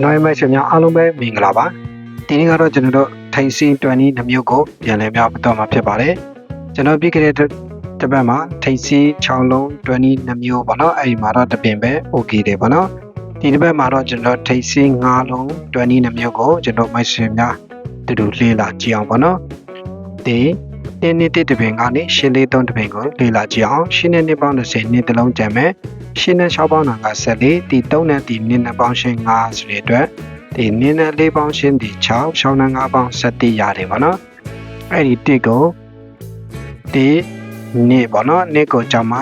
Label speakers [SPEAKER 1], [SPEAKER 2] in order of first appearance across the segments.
[SPEAKER 1] နိုင်မိုက်ရှင်များအားလုံးပဲမင်္ဂလာပါဒီနေ့ကတော့ကျွန်တော်တို့ထိုင်စီ20နှမျိုးကိုပြန်လည်များတော့မှာဖြစ်ပါတယ်ကျွန်တော်ပြီးခဲ့တဲ့တစ်ပတ်မှာထိုင်စီ6လုံး20နှမျိုးပေါ့နော်အဲ့ဒီမှာတော့တပင်ပဲ okay တယ်ပေါ့နော်ဒီတစ်ပတ်မှာတော့ကျွန်တော်ထိုင်စီ9လုံး20နှမျိုးကိုကျွန်တော်မိုက်ရှင်များတူတူလေးလာကြည့်အောင်ပေါ့နော်ဒီ တင်းနေတဲ့တပင်ကနေရှင်းလေးသုံးတပင်ကိုလေးလာကြည့်အောင်ရှင်းတဲ့နှစ်ပေါင်း30နှစ်တလုံးကြံမဲ့ရှင်းတဲ့6ပေါင်းက14ဒီ3နဲ့ဒီနှစ်နှစ်ပေါင်းရှင်း5ဆိုတဲ့အတွက်ဒီနှစ်နဲ့4ပေါင်းရှင်းဒီ6 6နဲ့5ပေါင်း17ရတယ်ပေါ့နော်အဲ့ဒီတစ်ကိုဒီနှစ်ပေါ့နော်နှစ်ကိုကြောင့်မှ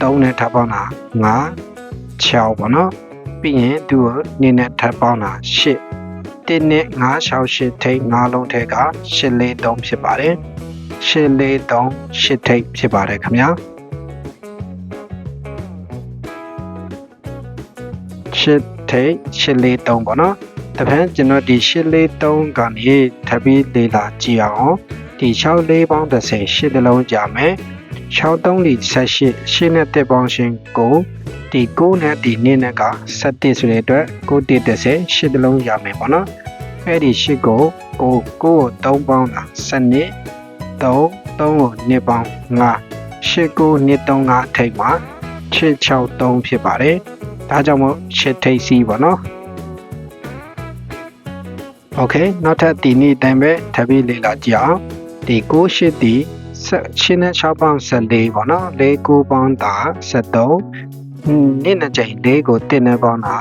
[SPEAKER 1] 3နဲ့ထပ်ပေါင်းတာ5 6ပေါ့နော်ပြီးရင်သူ့ကိုနှစ်နဲ့ထပ်ပေါင်းတာ8တင်းနဲ့9 6 8ထိတ်9လုံးထဲက8လေး3ဖြစ်ပါတယ် 8လေး3 8ထိတ်ဖြစ်ပါတယ်ခင်ဗျာ8ထိတ်8လေး3ပေါ့နော်တပန်းကျွန်တော်ဒီ8လေး3ကနေထပ်ပြီးလေ့လာကြည့်အောင်ဒီ6လေးပေါင်း30 8တလုံးကြာမယ်6 3လီ18 8နဲ့တက်ပေါင်းရှင်ကိုဒီ9နဲ့ဒီ2နဲ့က17ဆိုတဲ့အတွက်9တက်30 8တလုံးရမယ်ပေါ့နော်အဲ့ဒီ8ကိုကို9ကို3ပေါင်းတာ7နှစ် 3 3နှစ်ပေါင်း5 89နှစ်35အထိတ်မှာ663ဖြစ်ပါတယ်။ဒါကြောင့်မို့ချက်ထိတ်စီးပေါ့နော်။ Okay နောက်ထပ်ဒီနေ့အတိုင်းပဲထပ်ပြီးလေ့လာကြအောင်။ဒီ68ဒီ16နဲ့6ပေါင်း14ပေါ့နော်။၄9ပေါင်းတာ73နှစ်နဲ့ချိန်၄ကို1နဲ့ပေါင်းတာ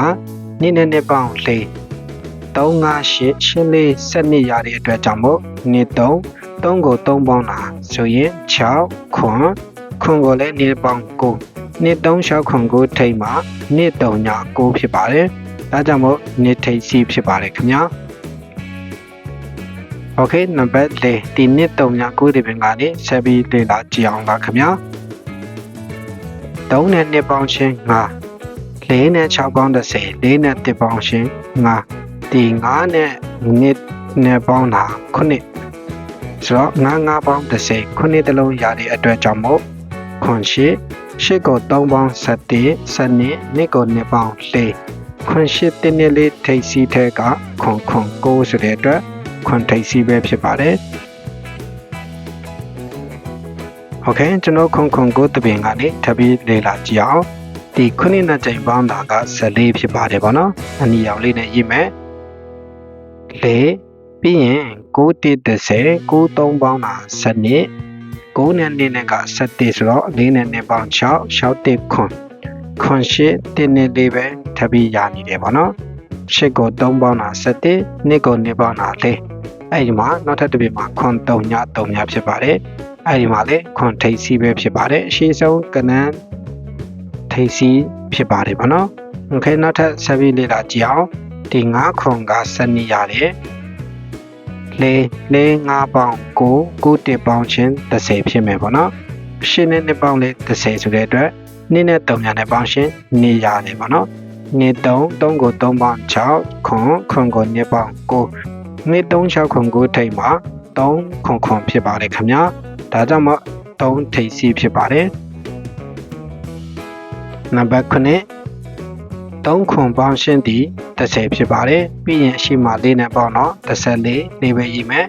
[SPEAKER 1] 9နှစ်နဲ့2ပေါင်း4 358 84 7ရာတွေအတွက်ကြောင့်မို့နေ3 3ကို3ပေါင်းတာဆိုရင်6ခွန်ခွန်ကိုလည်းနေပေါင်း9နေ3 6ခွန်ကိုထိမှနေ3ညာ9ဖြစ်ပါတယ်။ဒါကြောင့်မို့နေထိပ်စီဖြစ်ပါတယ်ခင်ဗျာ။ Okay နံပါတ်၄ဒီနှစ်တုံညာကိုဒီပင်ကနေဆက်ပြီးလေ့လာကြည့်အောင်ပါခင်ဗျာ။၃နဲ့နှစ်ပေါင်းချင်း၅၄နဲ့6ပေါင်း30 4နဲ့1ပေါင်းချင်း5 ဒီ9နဲ့နှစ်နဲ့ပေါင်းတာ9ဆိုတော့9 9ပေါင်း30ခုနှစ်တလုံးရတဲ့အတွက်ကြောင့်မို့ခွန်ရှိရှစ်ကို3ပေါင်း7 7နှစ်နှစ်ကို2ပေါင်း4ခွန်ရှိတင်းနဲ့လေးထိပ်စီးထဲကခွန်ခွန်9ဆိုတဲ့အတွက်ခွန်ထိပ်စီးပဲဖြစ်ပါတယ်โอเคကျွန်တော်ခွန်ခွန်9တပင်ကနေထပ်ပြီးလေ့လာကြည့်အောင်ဒီခုနှစ်နဲ့ချိန်ပေါင်းတာက14ဖြစ်ပါတယ်ဗောနော်အနီရောင်လေးနဲ့ရေးမယ် 4ပြီးရင်9တိ30 9 3ပေါင်းတာ7နှစ်9နဲ့2နဲ့က7ဆိုတော့4နဲ့2ပေါင်း6 6တိခွန်ခွန်ရှိတင်းနဲ့လေးပဲထပ်ပြီးရနေတယ်ဗောနော်ရှစ်ကို3ပေါင်းတာ7နှစ်ကို2ပေါင်းတာ4အဲ့ဒီမှာနောက်ထပ်တစ်ပြမှာခွန်3ည3ညဖြစ်ပါတယ်အဲ့ဒီမှာလေခွန်ထိပ်စီးပဲဖြစ်ပါတယ်အရှိဆုံးကနန်းထိပ်စီးဖြစ်ပါတယ်ဗောနော်โอเคနောက်ထပ်ဆက်ပြီးလေ့လာကြည့်အောင် ဒီ9ခွန်က7နှစ်ရတယ်လေးလေး5ပေါင်9 9တစ်ပေါင်ချင်း30ဖြစ်မယ်ပေါ့နော်ရှင်းနဲ့နှစ်ပေါင်လေး30ဆိုတဲ့အတွက်နှစ်နဲ့3ညာနဲ့ပေါင်ချင်းနေရတယ်ပေါ့နော်နှစ်3 3ကို3ပေါင်6ခွန်ခွန်ကိုနှစ်ပေါင်9နှစ်3 6ခွန်9ထိပ်မှာ3ခွန်ခွန်ဖြစ်ပါတယ်ခင်ဗျာဒါကြောင့်မို့3ထိပ်စီဖြစ်ပါတယ်နံပါတ်9 3ခွန်ပေါင်းရှင်းသည်30ဖြစ်ပါတယ်ပြီးရင်အရှိမလေးနဲ့ပေါင်းတော့14လေးပဲရေးမယ်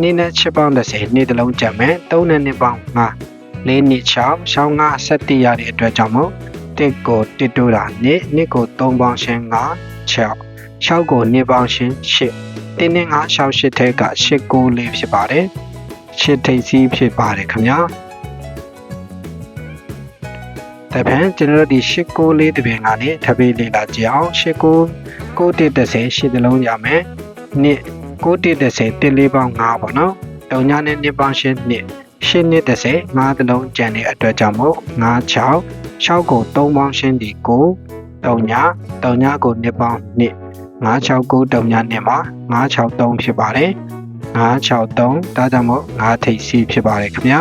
[SPEAKER 1] 2နဲ့6ပေါင်း30နေ့တစ်လုံးကြံမယ်3နဲ့2ပေါင်း5 4နှစ်6ရှောင်း5 7ရတဲ့အတွက်ကြောင့်မို့တစ်ကိုတစ်တိုးတာနှစ်နှစ်ကို3ပေါင်းရှင်း5 6 6ကို2ပေါင်းရှင်း8တင်းနဲ့5 6 8ထဲက8 9လေးဖြစ်ပါတယ်8ထိပ်စီးဖြစ်ပါတယ်ခင်ဗျာ တပန်ကျွန်တော်တို့ဒီ8ကိုလေးတပင်ကနေထပ်ပြီးလေ့လာကြည့်အောင်8ကို9တစ်30 8တလုံးရမယ်နှစ်9တစ်30တစ်လေးပေါင်း5ပေါ့နော်တုံညာနဲ့နှစ်ပေါင်းရှင်းနှစ်ရှင်းနှစ်30 5တလုံးကျန်တဲ့အတွက်ကြောင့်မို့5 6 6ကို3ပေါင်းရှင်းဒီ9တုံညာတုံညာကိုနှစ်ပေါင်းနှစ်9 6 9တုံညာနှစ်မှာ9 6 3ဖြစ်ပါတယ်9 6 3ဒါကြောင့်မို့9ထိပ်စီဖြစ်ပါတယ်ခင်ဗျာ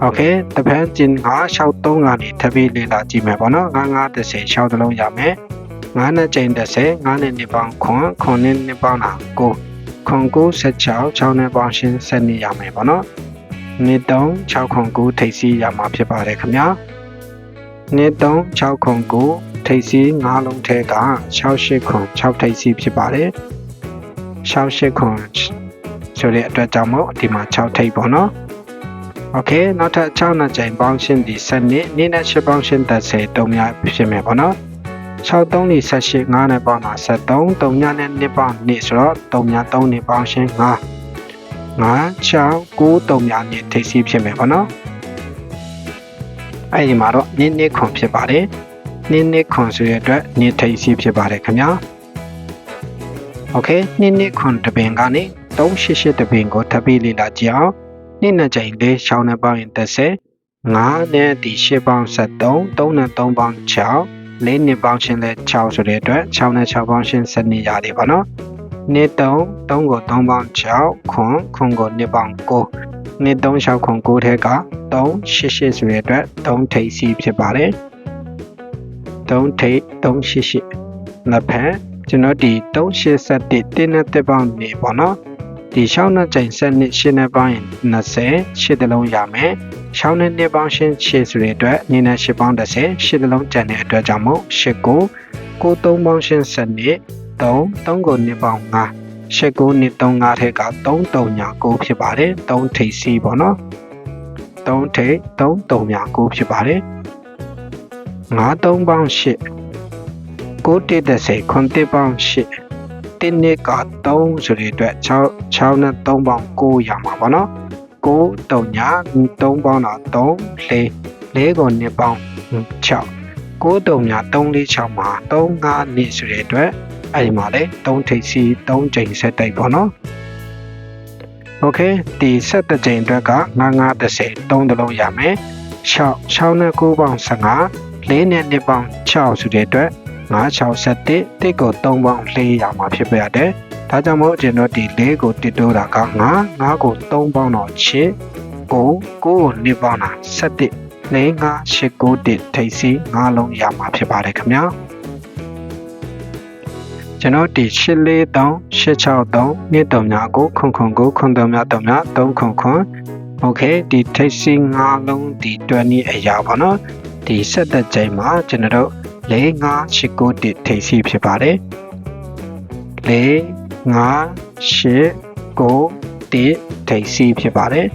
[SPEAKER 1] โอเคတပန်းကျင်9 6 3ကနေထပ်ပြီးလေ့လာကြည့်မယ်ပေါ့နော်9 9 30 6တလုံးရမယ်9နဲ့ချိန်30 9နဲ့နှစ်ပေါင်းခွန်ခွန်နဲ့နှစ်ပေါင်းတာ9ခွန်9 16 6နဲ့ပေါင်းရှင်း7နေရမယ်ပေါ့နော်နှစ်3 6ခွန်9ထိပ်စီရမှာဖြစ်ပါတယ်ခင်ဗျာနှစ်3 6ခွန်9 ထိပ်စီး၅လုံးထဲက68ခွန်6ထိပ်စီးဖြစ်ပါတယ်68ခွန်ဆိုတဲ့အတွက်ကြောင့်မို့ဒီမှာ6ထိပ်ပေါ့နော် โอเคနောက်ထပ်6နှစ်ကြိမ်ပေါင်းရှင်းဒီ7နှစ်နေ့နဲ့8ပေါင်းရှင်း30တုံးများဖြစ်မယ်ပေါ့နော်6 3လေး18 9နဲ့ပေါင်းတာ73 3ညနဲ့2ပေါင်း2ဆိုတော့3ည3နဲ့ပေါင်းရှင်း5 5 6 9 3ညနဲ့ထိပ်စီးဖြစ်မယ်ပေါ့နော်အဲ့ဒီမှာတော့နင်းနစ်ခွန်ဖြစ်ပါတယ်နင်းနစ်ခွန်ဆိုရတဲ့အတွက်နင်းထိပ်စီးဖြစ်ပါတယ်ခင်ဗျာโอเคနင်းနစ်ခွန်တပင်ကနေ388တပင်ကိုထပ်ပြီးလေ့လာကြည့်အောင် နှစ်နှစ်ကြိမ်လေးရှောင်းနဲ့ပေါင်းရင်30 5နဲ့ဒီ8ပေါင်း73 3နဲ့3ပေါင်း6လေးနှစ်ပေါင်းရှင်းလဲ6ဆိုတဲ့အတွက်6နဲ့6ပေါင်းရှင်း7နေရတယ်ပါနော်နှစ်3 3ကို3ပေါင်း6ခွန်ခွန်ကိုနှစ်ပေါင်း9နှစ်3 6ခွန်9ထဲက3 88ဆိုတဲ့အတွက်3ထိပ်စီဖြစ်ပါတယ်3ထိပ်388နှစ်ဖက်ကျွန်တော်ဒီ381တင်းနဲ့တက်ပေါင်းနေပေါ့နော် ဒီရှောင်းနဲ့ကြိမ်ဆက်နှစ်ရှင်းနဲ့ပေါင်းရင်20ရှစ်တလုံးရမယ်ရှောင်းနဲ့နှစ်ပေါင်းရှင်းရှစ်ဆိုတဲ့အတွက်နင်းနဲ့ရှစ်ပေါင်း30ရှစ်တလုံးကျန်တဲ့အတွက်ကြောင့်မို့ရှစ်ကိုကို3ပေါင်းရှင်းဆက်နှစ်3 3ကိုနှစ်ပေါင်း5ရှစ်ကိုနှစ်3 5ထဲက3 3ညာ9ဖြစ်ပါတယ်3ထိပ်စီးပေါ့နော်3ထိပ်3 3ညာ9ဖြစ်ပါတယ်5 3ပေါင်း8 9တစ်30ခွန်တစ်ပေါင်း8 တင်းနှစ်က3ဆိုတဲ့အတွက်6 6နဲ့3ပေါင်း9ရမှာပေါ့နော်9 3ညာ3ပေါင်းတော့3 4 4ကို2ပေါင်း6 9 3ညာ3 4 6မှာ3 5နှစ်ဆိုတဲ့အတွက်အဲ့ဒီမှာလေ3ထိပ်စီ3ချိန်ဆက်တိုက်ပေါ့နော်โอเคဒီဆက်တဲ့ချိန်အတွက်က9 9 30 3တလုံးရမယ်6 6နဲ့9ပေါင်း15 4နဲ့2ပေါင်း6ဆိုတဲ့အတွက် 961တစ်ကို3ပေါင်း4ရမှာဖြစ်ပြရတယ်။ဒါကြောင့်မို့ကျွန်တော်ဒီ4ကိုတစ်တိုးတာက9 9ကို3ပေါင်းတော့8 9 9ကို2ပေါင်းတာ17 4 5 8 9တစ်ထိပ်စီ9လုံးရမှာဖြစ်ပါတယ်ခင်ဗျာ။ကျွန်တော်ဒီ843 863နှစ်တုံများကိုခွန်ခွန်ကိုခွန်တုံများတုံများ3ခွန်ခွန်โอเคဒီထိပ်စီ9လုံးဒီ20အရာပါเนาะဒီဆက်သက်ချိန်မှာကျွန်တော် လေ5981ထိပ်စီဖြစ်ပါတယ်လေ5981ထိပ်စီဖြစ်ပါတယ်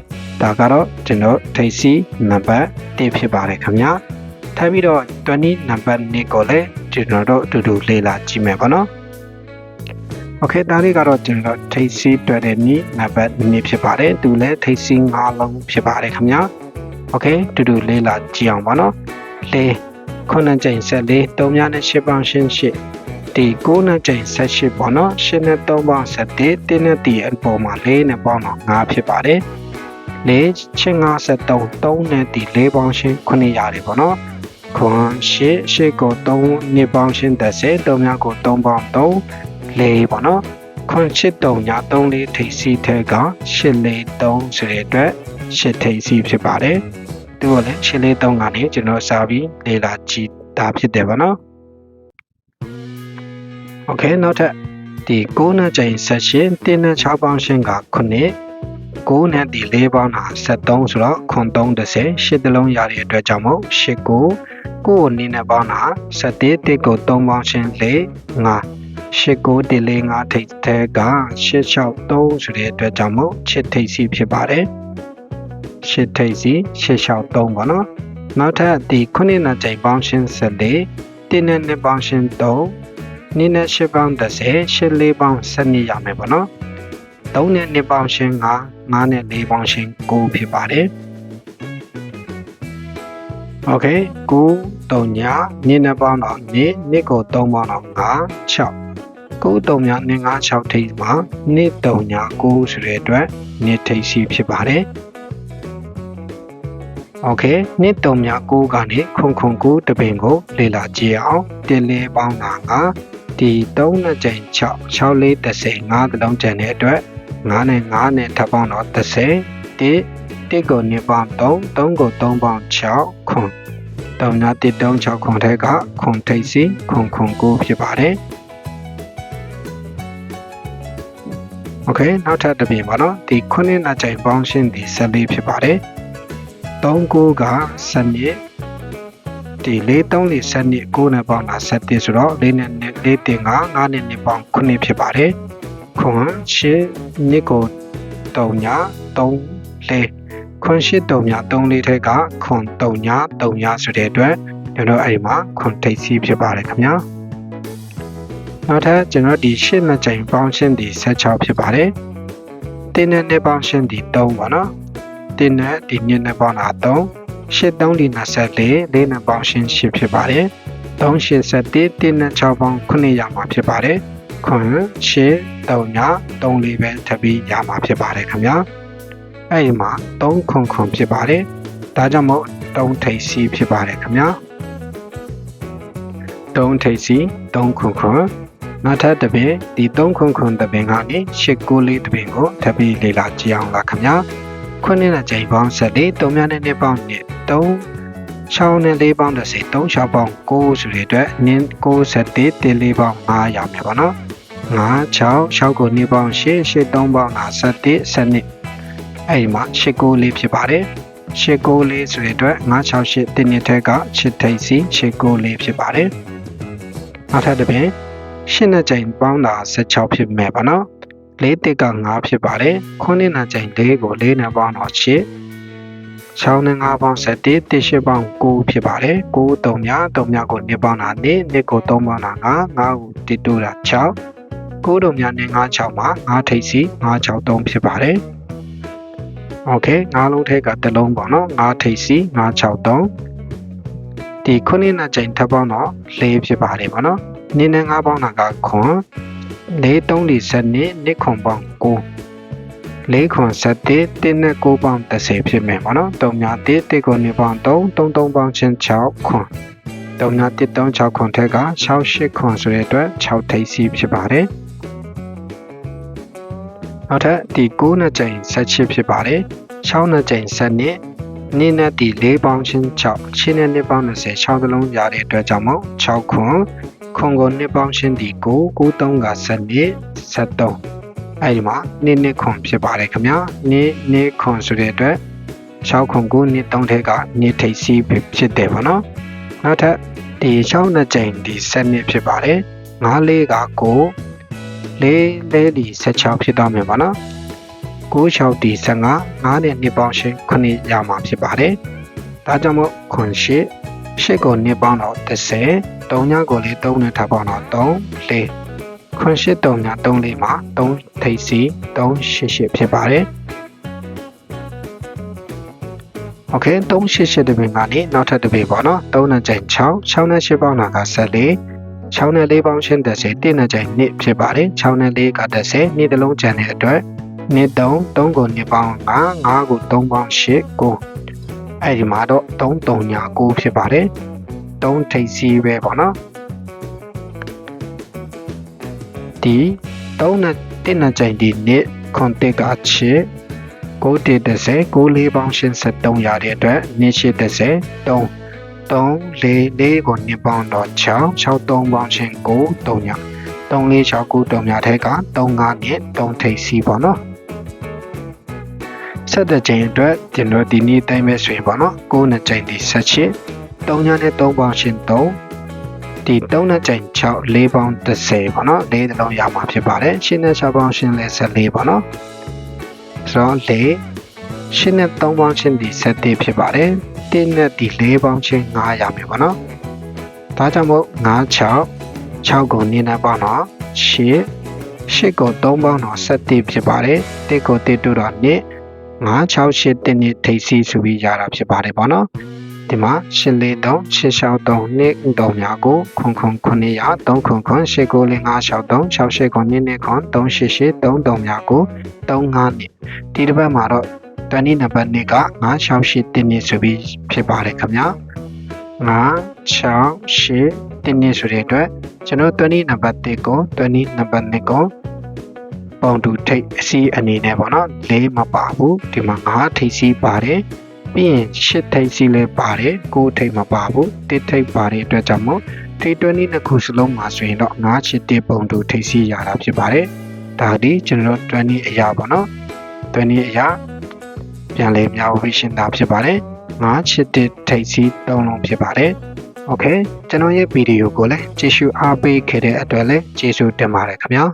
[SPEAKER 1] ဒါကတော့ကျွန်တော်ထိပ်စီနံပါတ်1ဖြစ်ပါတယ်ခင်ဗျာထပ်ပြီးတော့20နံပါတ်2ကိုလည်းကျွန်တော်တို့အတူတူလေ့လာကြည့်မယ်ပေါ့နော်โอเคဒါလေးကတော့ကျွန်တော်ထိပ်စီတွေ့တဲ့နေ့နံပါတ်2ဖြစ်ပါတယ်သူလည်းထိပ်စီ5လုံးဖြစ်ပါတယ်ခင်ဗျာโอเคတူတူလေးလာကြည့်အောင်ပါเนาะလေး 9ကြိမ်14 3များနဲ့8ပေါင်း88ဒီ9နဲ့ကြိမ်78ပေါ့နော်8နဲ့3ပေါင်း71တင်းနဲ့ဒီအပေါ်မှာ4နဲ့ပေါင်းတော့9ဖြစ်ပါတယ်နေချင်း53 3နဲ့ဒီ4ပေါင်းရှင်900တွေပေါ့နော်ခွန်8 8ကို3နှစ်ပေါင်းရှင်30 3များကို3ပေါင်း3လေးပေါ့နော်ခွန်8 3ညာ3လေးထိပ်စီထဲက8လေး3ဆိုတဲ့အတွက်8ထိပ်စီဖြစ်ပါတယ် သူကလည်းရှင်းလေးသုံးကနေကျွန်တော်စာပြီးလေ့လာကြည့်တာဖြစ်တယ်ဗောနော်โอเคနောက်ထပ်ဒီ9နဲ့ချိန်ဆက်ရှင်တင်းနဲ့6ပေါင်းရှင်းက9 9နဲ့ဒီ4ပေါင်းတာ73ဆိုတော့ခွန်330 8တလုံးရတဲ့အတွက်ကြောင့်မို့8ကို9ကိုနင်းနဲ့ပေါင်းတာ7တစ်ကို3ပေါင်းရှင်း4 5 8ကိုဒီလေး5ထိပ်ထဲက863ဆိုတဲ့အတွက်ကြောင့်မို့7ထိပ်စီဖြစ်ပါတယ် ရှစ်ထိပ်စီရှစ်လျှောက်3ပေါ့နော်နောက်ထပ်ဒီခုနှစ်နဲ့ချိန်ပေါင်းရှင်း14တင်းနဲ့နှစ်ပေါင်းရှင်း3နှစ်နဲ့ရှစ်ပေါင်း30ရှစ်လေးပေါင်း12ရမယ်ပေါ့နော်3နဲ့နှစ်ပေါင်းရှင်း9 9နဲ့4ပေါင်းရှင်း9ဖြစ်ပါတယ်โอเค9 3ညနှစ်နဲ့ပေါင်းတော့နှစ်နှစ်ကို3ပေါင်းတော့9 6 9 3ညနှစ်9 6ထိပ်မှာနှစ်3ည9ဆိုတဲ့အတွက်နှစ်ထိပ်စီဖြစ်ပါတယ် โอเคနှစ်တုံများ9ကနေခုံခုံ9တပင်ကိုလေ့လာကြည့်အောင်တင်လေးပေါင်းတာကဒီ3နဲ့ချိန်6 6လေး30 5တလုံးကျန်တဲ့အတွက်9နဲ့9နဲ့ထပ်ပေါင်းတော့30တိတစ်ကို2ပေါင်း3 3ကို3ပေါင်း6ခွန်3နာ1 3 6ခွန်ထဲကခွန်ထိပ်စီခွန်ခွန်9ဖြစ်ပါတယ်โอเคနောက်ထပ်တစ်ပြင်ပါနော်ဒီခုနှစ်နဲ့ချိန်ပေါင်းရှင်းဒီ14ဖြစ်ပါတယ် 3ကိုကစနစ်ဒီလေး3လေး7နှစ်9နဲ့ပေါင်းတာ7ဆိုတော့လေးနဲ့လေးတင်က9နဲ့နှစ်ပေါင်း9ဖြစ်ပါတယ်ခွန်ရှစ်နှစ်ကို3ည3လေးခွန်ရှစ်3ည3လေးထက်ကခွန်3ည3ညဆိုတဲ့အတွက်ကျွန်တော်အဲ့ဒီမှာခွန်ထိပ်စီးဖြစ်ပါတယ်ခင်ဗျာနောက်ထပ်ကျွန်တော်ဒီရှစ်နှစ်ကြိမ်ပေါင်းရှင်းဒီ16ဖြစ်ပါတယ်တင်းနဲ့နှစ်ပေါင်းရှင်းဒီ3ပါနော် တင်းနဲ့ဒီနှစ်နဲ့ပေါင်းတာ3 83ဒီ24လေးနဲ့ပေါင်းရှင်း8ဖြစ်ပါတယ်381တင်းနဲ့6ပေါင်း9ရမှာဖြစ်ပါတယ်ခွန်8 3ည3လေးပဲထပ်ပြီးရမှာဖြစ်ပါတယ်ခင်ဗျာအဲ့ဒီမှာ3ခွန်ခွန်ဖြစ်ပါတယ်ဒါကြောင့်မို့3ထိပ်စီဖြစ်ပါတယ်ခင်ဗျာ3ထိပ်စီ3ခွန်ခွန်နောက်ထပ်တစ်ပင်ဒီ3ခွန်ခွန်တစ်ပင်ကနေ8ကိုလေးတစ်ပင်ကိုထပ်ပြီးလေ့လာကြည့်အောင်လားခင်ဗျာ ခုနှစ်နဲ့ချိန်ပေါင်းဆက်လေး3များနဲ့နှစ်ပေါင်းနဲ့3 6နဲ့4ပေါင်း30 3 6ပေါင်း9ဆိုတဲ့အတွက်နင်း9ဆက်1 4ပေါင်း5ရောက်မယ်ပေါ့နော်5 6 6ကို2ပေါင်း8 8 3ပေါင်း51 12အဲ့ဒီမှာ8 9လေးဖြစ်ပါတယ်8 9လေးဆိုတဲ့အတွက်5 6 8တင်းနှစ်ထက်က8ထိပ်စီ8 9လေးဖြစ်ပါတယ်နောက်ထပ်တစ်ပြင်8နဲ့ချိန်ပေါင်းတာ16ဖြစ်မယ်ပေါ့နော် ၄တစ်က9ဖြစ်ပါတယ်။9နဲ့9ချိန်4ကို4နဲ့ပေါင်းတော့8 6နဲ့9ပေါင်း7တစ်8ပေါင်း9ဖြစ်ပါတယ်။9 3များ3များကို2ပေါင်းတာ2 2ကို3ပေါင်းတာ9 9ကို1တိုးတာ6 9တို့များနဲ့9 6မှာ9ထိပ်စီ9 6 3ဖြစ်ပါတယ်။ okay ငါးလုံးထဲကတစ်လုံးပေါ့နော်ငါးထိပ်စီ963ဒီခုနှစ်နှစ်ချိန်ထပ်ပေါင်းတော့၄ဖြစ်ပါတယ်ပေါ့နော်နင်းနဲ့ငါးပေါင်းတာကခွန် ၄3 4စနစ်နှစ်ခွန်ပေါင်း9လေးခွန်7တစ်တစ်နဲ့9ပေါင်း30ဖြစ်မယ်ပေါ့နော်3ညတစ်တစ်ကို2ပေါင်း3 3 3ပေါင်းချင်း6ခွန်3ညတစ်3 6ခွန်ထက်က6 8ခွန်ဆိုတဲ့အတွက်6ထိပ်စီဖြစ်ပါတယ်နောက်ထပ်ဒီ9နဲ့ချိန်18ဖြစ်ပါတယ်6နဲ့ချိန်7နှစ်နင်းနဲ့ဒီ4ပေါင်းချင်း6ရှင်းနဲ့2ပေါင်း20 6သလုံးရတဲ့အတွက်ကြောင့်မို့6ခွန် ခွန်ကိုနှစ်ပေါင်းရှင်းဒီ9 93က7 73အဲ့ဒီမှာနှစ်နှစ်ခွန်ဖြစ်ပါတယ်ခင်ဗျာနှစ်နှစ်ခွန်ဆိုတဲ့အတွက်6ခွန်9နှစ်3ထဲကနှစ်ထိပ်စီးဖြစ်တယ်ပေါ့နော်နောက်ထပ်ဒီ6နှစ်ကြိမ်ဒီ7နှစ်ဖြစ်ပါတယ်9လေးက9လေးလေးဒီ16ဖြစ်တော့မယ်ပေါ့နော်9 6ဒီ15 9နဲ့နှစ်ပေါင်းရှင်း9ရမှာဖြစ်ပါတယ်ဒါကြောင့်မို့ခွန်ရှိ ရှစ်ကိုနှစ်ပေါင်းတော့30 3ညကိုလေး3နဲ့ထပ်ပေါင်းတော့3 4ခွန်ရှစ်3ည3လေးမှာ3ထိပ်စီ388ဖြစ်ပါတယ်โอเค388တပင်ကနေနောက်ထပ်တပင်ပေါ့နော်3နဲ့ချိန်6 6နဲ့8ပေါင်းတာက14 6နဲ့4ပေါင်းရှင်း30 1နဲ့ချိန်2ဖြစ်ပါတယ်6နဲ့4က30နေ့တစ်လုံးကျန်တဲ့အတွက်နှစ်3 3ကို2ပေါင်း5 5ကို3ပေါင်း8 9 အဲ့ဒီမှာတော့3 3ည9ဖြစ်ပါတယ်3ထိပ်စီးပဲပေါ့နော်ဒီ3နဲ့1နဲ့ကြိမ်ဒီနှစ်ခွန်တစ်ကချစ်9တစ်30 9လေးပေါင်းရှင်း73ရတဲ့အတွက်နှစ်ရှိ30 3 3 4 4ကိုနှစ်ပေါင်းတော့6 6 3ပေါင်းရှင်း9 3ည3 4 6 9 3ညထဲက3 5နဲ့3ထိပ်စီးပေါ့နော် ဆက်တဲ့ချိန်အတွက်ကျွန်တော်ဒီနေ့တိုင်းပဲဆိုရင်ပေါ့နော်9နဲ့ချိန်ဒီ18 3ညနဲ့3ပေါင်းရှင်း3ဒီ3နဲ့ချိန်6 4ပေါင်း30ပေါ့နော်4တလုံးရမှာဖြစ်ပါတယ်ရှင်းနဲ့6ပေါင်းရှင်းလဲ14ပေါ့နော်ဆိုတော့4ရှင်းနဲ့3ပေါင်းရှင်းဒီ7ဖြစ်ပါတယ်1နဲ့ဒီ4ပေါင်းရှင်း9ရမယ်ပေါ့နော်ဒါကြောင့်မို့9 6 6ကိုနင်းနဲ့ပေါင်းတော့8 8ကို3ပေါင်းတော့7ဖြစ်ပါတယ်1ကို1တို့တော့2 9 6 8တင်းနဲ့ထိပ်စီဆိုပြီးရတာဖြစ်ပါတယ်ပေါ့နော်ဒီမှာ8လေး3 6 6 3နှစ်3များကိုခွန်ခွန်9ရ3ခွန်ခွန်8ကိုလေး5 6 3 6 8ခွန်နှစ်နှစ်ခွန်3 8 8 3 3များကို3 5နှစ်ဒီတစ်ပတ်မှာတော့တနည်းနံပါတ်2က9 6 8တင်းနှစ်ဆိုပြီးဖြစ်ပါတယ်ခင်ဗျာ9 6 8တင်းနှစ်ဆိုတဲ့အတွက်ကျွန်တော်တနည်းနံပါတ်1ကိုတနည်းနံပါတ်2ကို ပုံတူထိတ်အစီအနေနဲ့ပေါ့နော်၄မပါဘူးဒီမှာ5ထိတ်စီပါတယ်ပြီးရင်ရှစ်ထိပ်စီလည်းပါတယ်ကိုထိပ်မပါဘူးတစ်ထိပ်ပါတဲ့အတွက်ကြောင့်မို့ထိပ်20နှစ်ခုစလုံးမှာဆိုရင်တော့9ချစ်တစ်ပုံတူထိပ်စီရတာဖြစ်ပါတယ်ဒါဒီကျွန်တော်တို့20အရာပေါ့နော်20အရာပြန်လဲမြောက်ဝေးရှင်းတာဖြစ်ပါတယ်9ချစ်တစ်ထိပ်စီ3လုံးဖြစ်ပါတယ် โอเคကျွန်တော်ရဲ့ဗီဒီယိုကိုလည်းကြည့်ရှုအားပေးခဲ့တဲ့အတွက်လည်းကျေးဇူးတင်ပါတယ်ခင်ဗျာ